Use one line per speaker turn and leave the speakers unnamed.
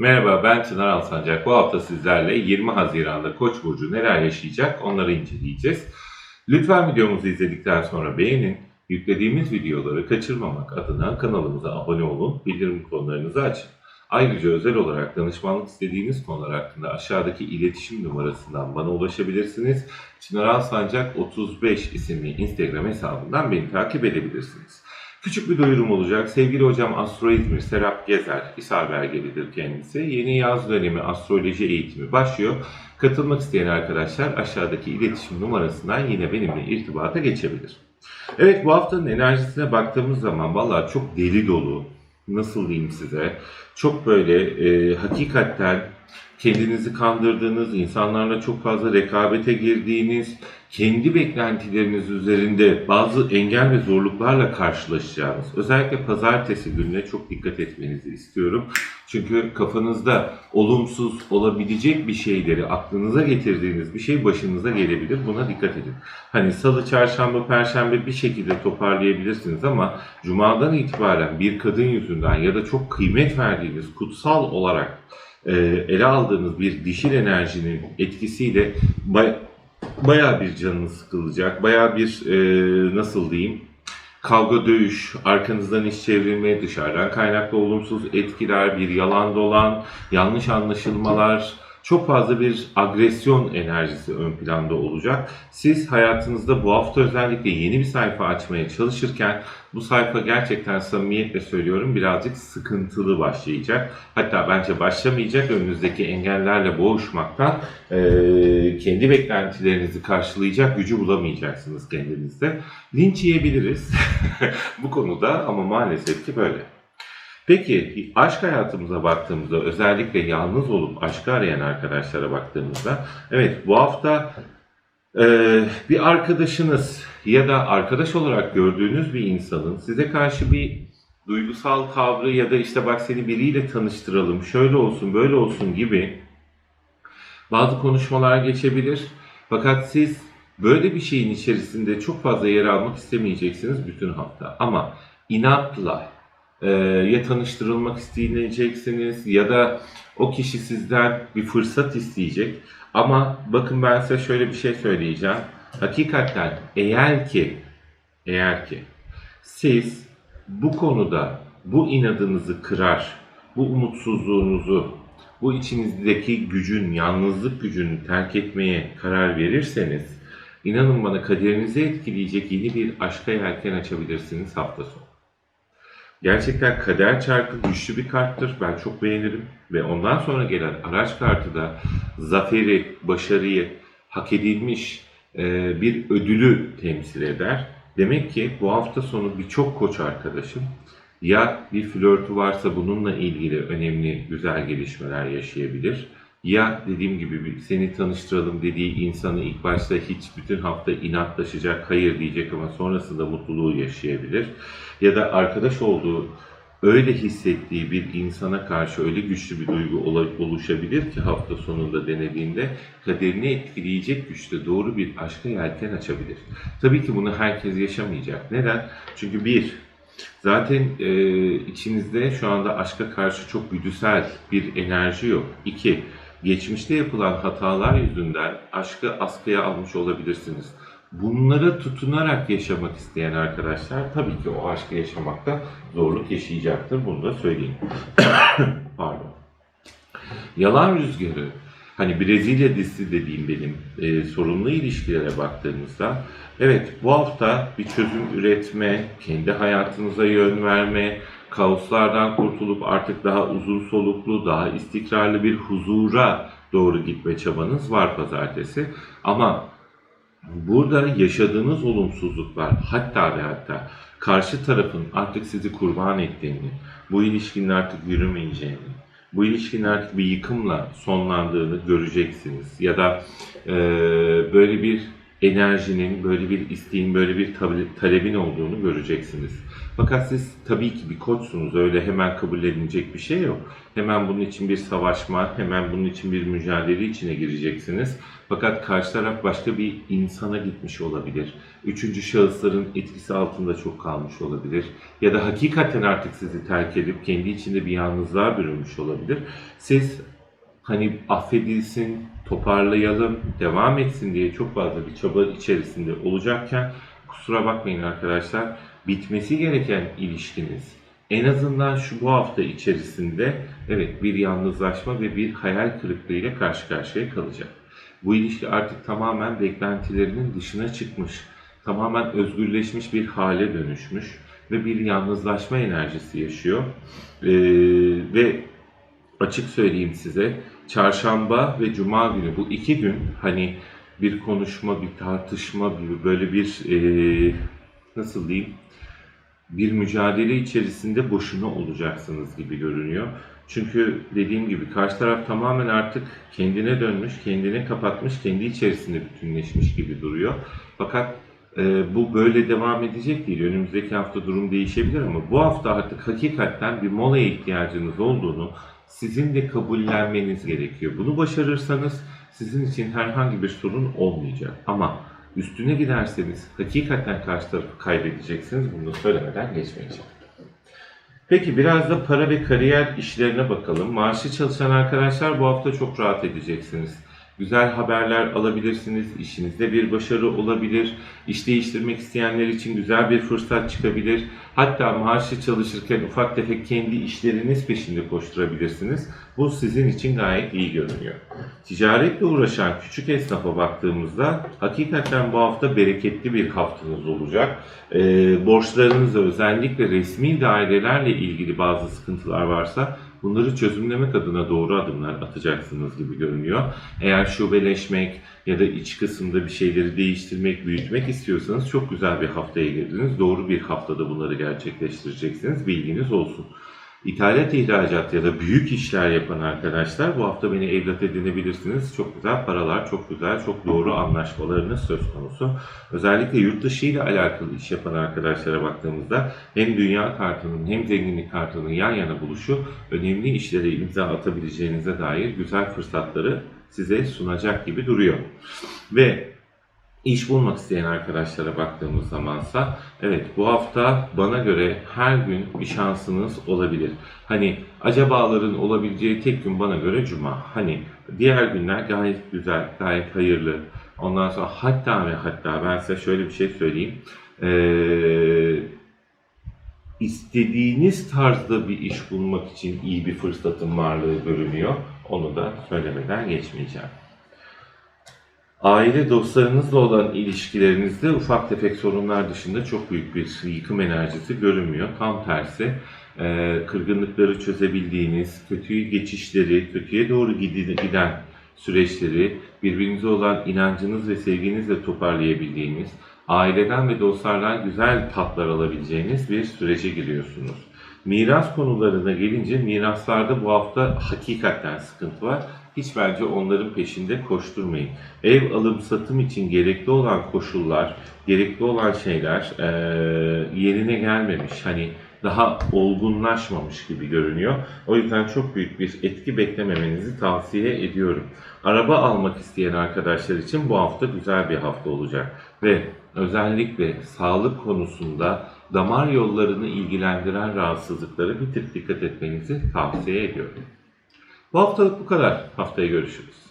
Merhaba ben Çınar Alsancak. Bu hafta sizlerle 20 Haziran'da Koç burcu neler yaşayacak onları inceleyeceğiz. Lütfen videomuzu izledikten sonra beğenin. Yüklediğimiz videoları kaçırmamak adına kanalımıza abone olun, bildirim konularınızı açın. Ayrıca özel olarak danışmanlık istediğiniz konular hakkında aşağıdaki iletişim numarasından bana ulaşabilirsiniz. Çınar Alsancak 35 isimli Instagram hesabından beni takip edebilirsiniz. Küçük bir duyurum olacak. Sevgili hocam Astro İzmir, Serap Gezer, İsar belgelidir kendisi. Yeni yaz dönemi astroloji eğitimi başlıyor. Katılmak isteyen arkadaşlar aşağıdaki iletişim numarasından yine benimle irtibata geçebilir. Evet bu haftanın enerjisine baktığımız zaman valla çok deli dolu. Nasıl diyeyim size? Çok böyle e, hakikaten kendinizi kandırdığınız, insanlarla çok fazla rekabete girdiğiniz, kendi beklentileriniz üzerinde bazı engel ve zorluklarla karşılaşacağınız, özellikle pazartesi gününe çok dikkat etmenizi istiyorum. Çünkü kafanızda olumsuz olabilecek bir şeyleri aklınıza getirdiğiniz bir şey başınıza gelebilir. Buna dikkat edin. Hani salı, çarşamba, perşembe bir şekilde toparlayabilirsiniz ama cumadan itibaren bir kadın yüzünden ya da çok kıymet verdiğiniz, kutsal olarak ele aldığınız bir dişil enerjinin etkisiyle bay, bayağı bir canınız sıkılacak. Bayağı bir e, nasıl diyeyim kavga dövüş, arkanızdan iş çevrilme, dışarıdan kaynaklı olumsuz etkiler, bir yalan dolan, yanlış anlaşılmalar, çok fazla bir agresyon enerjisi ön planda olacak. Siz hayatınızda bu hafta özellikle yeni bir sayfa açmaya çalışırken bu sayfa gerçekten samimiyetle söylüyorum birazcık sıkıntılı başlayacak. Hatta bence başlamayacak önünüzdeki engellerle boğuşmaktan eee, kendi beklentilerinizi karşılayacak gücü bulamayacaksınız kendinizde. Linç yiyebiliriz bu konuda ama maalesef ki böyle. Peki aşk hayatımıza baktığımızda özellikle yalnız olup aşkı arayan arkadaşlara baktığımızda evet bu hafta e, bir arkadaşınız ya da arkadaş olarak gördüğünüz bir insanın size karşı bir duygusal tavrı ya da işte bak seni biriyle tanıştıralım şöyle olsun böyle olsun gibi bazı konuşmalar geçebilir. Fakat siz böyle bir şeyin içerisinde çok fazla yer almak istemeyeceksiniz bütün hafta. Ama inatla e, ya tanıştırılmak isteyeceksiniz ya da o kişi sizden bir fırsat isteyecek. Ama bakın ben size şöyle bir şey söyleyeceğim. Hakikaten eğer ki eğer ki siz bu konuda bu inadınızı kırar, bu umutsuzluğunuzu, bu içinizdeki gücün, yalnızlık gücünü terk etmeye karar verirseniz, inanın bana kaderinizi etkileyecek yeni bir aşka yelken açabilirsiniz hafta sonu. Gerçekten kader çarkı güçlü bir karttır. Ben çok beğenirim. Ve ondan sonra gelen araç kartı da zaferi, başarıyı, hak edilmiş e, bir ödülü temsil eder. Demek ki bu hafta sonu birçok koç arkadaşım ya bir flörtü varsa bununla ilgili önemli güzel gelişmeler yaşayabilir. Ya dediğim gibi seni tanıştıralım dediği insanı ilk başta hiç bütün hafta inatlaşacak, hayır diyecek ama sonrasında mutluluğu yaşayabilir. Ya da arkadaş olduğu, öyle hissettiği bir insana karşı öyle güçlü bir duygu oluşabilir ki hafta sonunda denediğinde kaderini etkileyecek güçte doğru bir aşka yelken açabilir. Tabii ki bunu herkes yaşamayacak. Neden? Çünkü bir, Zaten e, içinizde şu anda aşka karşı çok güdüsel bir enerji yok. İki, geçmişte yapılan hatalar yüzünden aşkı askıya almış olabilirsiniz. Bunlara tutunarak yaşamak isteyen arkadaşlar tabii ki o aşkı yaşamakta zorluk yaşayacaktır. Bunu da söyleyeyim. Pardon. Yalan rüzgarı, hani Brezilya dizisi dediğim benim e, sorunlu ilişkilere baktığımızda evet bu hafta bir çözüm üretme, kendi hayatınıza yön verme, kaoslardan kurtulup artık daha uzun soluklu, daha istikrarlı bir huzura doğru gitme çabanız var pazartesi. Ama burada yaşadığınız olumsuzluklar hatta ve hatta karşı tarafın artık sizi kurban ettiğini, bu ilişkinin artık yürümeyeceğini, bu ilişkinin artık bir yıkımla sonlandığını göreceksiniz. Ya da e, böyle bir enerjinin, böyle bir isteğin, böyle bir tale- talebin olduğunu göreceksiniz. Fakat siz tabii ki bir koçsunuz. Öyle hemen kabullenilecek bir şey yok. Hemen bunun için bir savaşma, hemen bunun için bir mücadele içine gireceksiniz. Fakat karşı taraf başka bir insana gitmiş olabilir. Üçüncü şahısların etkisi altında çok kalmış olabilir. Ya da hakikaten artık sizi terk edip kendi içinde bir yalnızlığa bürünmüş olabilir. Siz hani affedilsin, toparlayalım, devam etsin diye çok fazla bir çaba içerisinde olacakken kusura bakmayın arkadaşlar bitmesi gereken ilişkiniz en azından şu bu hafta içerisinde evet bir yalnızlaşma ve bir hayal kırıklığıyla karşı karşıya kalacak. Bu ilişki artık tamamen beklentilerinin dışına çıkmış, tamamen özgürleşmiş bir hale dönüşmüş ve bir yalnızlaşma enerjisi yaşıyor. Ee, ve açık söyleyeyim size çarşamba ve cuma günü bu iki gün hani bir konuşma, bir tartışma, bir böyle bir eee, nasıl diyeyim bir mücadele içerisinde boşuna olacaksınız gibi görünüyor. Çünkü dediğim gibi karşı taraf tamamen artık kendine dönmüş, kendine kapatmış, kendi içerisinde bütünleşmiş gibi duruyor. Fakat e, bu böyle devam edecek değil. Önümüzdeki hafta durum değişebilir ama bu hafta artık hakikaten bir molaya ihtiyacınız olduğunu sizin de kabullenmeniz gerekiyor. Bunu başarırsanız sizin için herhangi bir sorun olmayacak. Ama üstüne giderseniz hakikaten karşı tarafı kaybedeceksiniz. Bunu söylemeden geçmeyeceğim. Peki biraz da para ve kariyer işlerine bakalım. Maaşlı çalışan arkadaşlar bu hafta çok rahat edeceksiniz. Güzel haberler alabilirsiniz. İşinizde bir başarı olabilir. İş değiştirmek isteyenler için güzel bir fırsat çıkabilir. Hatta maaşlı çalışırken ufak tefek kendi işleriniz peşinde koşturabilirsiniz. Bu sizin için gayet iyi görünüyor. Ticaretle uğraşan küçük esnafa baktığımızda hakikaten bu hafta bereketli bir haftanız olacak. Ee, borçlarınızda özellikle resmi dairelerle ilgili bazı sıkıntılar varsa bunları çözümlemek adına doğru adımlar atacaksınız gibi görünüyor. Eğer şubeleşmek ya da iç kısımda bir şeyleri değiştirmek, büyütmek istiyorsanız çok güzel bir haftaya girdiniz. Doğru bir haftada bunları gerçekleştireceksiniz. Bilginiz olsun. İthalat, ihracat ya da büyük işler yapan arkadaşlar bu hafta beni evlat edinebilirsiniz. Çok güzel paralar, çok güzel, çok doğru anlaşmalarınız söz konusu. Özellikle yurt dışı ile alakalı iş yapan arkadaşlara baktığımızda hem dünya kartının hem zenginlik kartının yan yana buluşu önemli işlere imza atabileceğinize dair güzel fırsatları size sunacak gibi duruyor. Ve İş bulmak isteyen arkadaşlara baktığımız zamansa evet bu hafta bana göre her gün bir şansınız olabilir. Hani acabaların olabileceği tek gün bana göre cuma. Hani diğer günler gayet güzel, gayet hayırlı. Ondan sonra hatta ve hatta ben size şöyle bir şey söyleyeyim. Ee, istediğiniz tarzda bir iş bulmak için iyi bir fırsatın varlığı görünüyor. Onu da söylemeden geçmeyeceğim. Aile dostlarınızla olan ilişkilerinizde ufak tefek sorunlar dışında çok büyük bir yıkım enerjisi görünmüyor. Tam tersi e, kırgınlıkları çözebildiğiniz, kötüyü geçişleri, kötüye doğru giden süreçleri birbirinize olan inancınız ve sevginizle toparlayabildiğiniz, aileden ve dostlardan güzel tatlar alabileceğiniz bir sürece giriyorsunuz. Miras konularına gelince miraslarda bu hafta hakikaten sıkıntı var. Hiç bence onların peşinde koşturmayın. Ev alım satım için gerekli olan koşullar, gerekli olan şeyler eee, yerine gelmemiş. Hani daha olgunlaşmamış gibi görünüyor. O yüzden çok büyük bir etki beklememenizi tavsiye ediyorum. Araba almak isteyen arkadaşlar için bu hafta güzel bir hafta olacak. Ve özellikle sağlık konusunda damar yollarını ilgilendiren rahatsızlıklara bir tık dikkat etmenizi tavsiye ediyorum. Bu haftalık bu kadar. Haftaya görüşürüz.